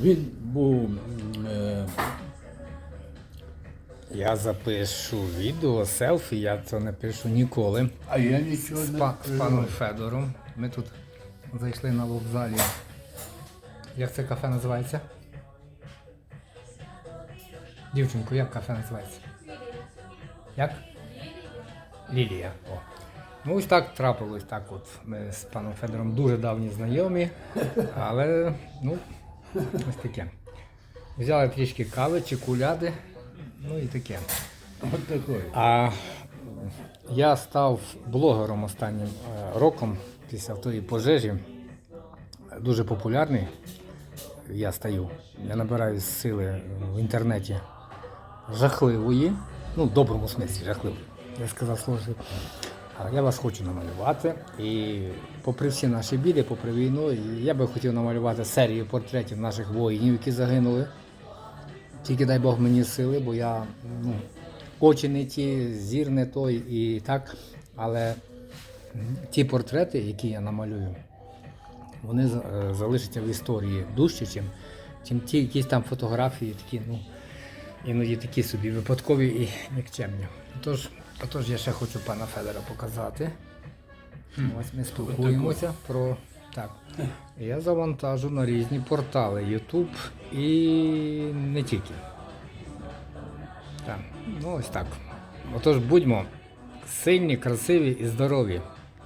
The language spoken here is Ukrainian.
Він був е, Я запишу відео, селфі, я це не пишу ніколи. а я нічого З, не па- з паном Федором. Ми тут зайшли на вокзалі. Як це кафе називається? Дівчинку, як кафе називається? Як? Лілія. О. Ну ось так трапилось. Так от. Ми з паном Федором дуже давні знайомі, але ну, ось таке. Взяли трішки кави, чекуляди, ну і таке. От такої. А я став блогером останнім е, роком після тої пожежі. Дуже популярний. Я стаю. Я набираю сили в інтернеті жахливої, ну, в доброму смислі жахливої. Я сказав, а я вас хочу намалювати. І попри всі наші біди, попри війну, я би хотів намалювати серію портретів наших воїнів, які загинули. Тільки дай Бог мені сили, бо я ну, очі не ті, зір не той і так. Але ті портрети, які я намалюю, вони е, залишаться в історії дужче, чим, чим ті якісь там фотографії, такі, ну, іноді такі собі випадкові і нікчемні. Тож, отож я ще хочу пана Федора показати. Ось ми спілкуємося про. Так. Я завантажу на різні портали YouTube і не тільки. Так. Ну ось так. Отож будьмо сильні, красиві і здорові.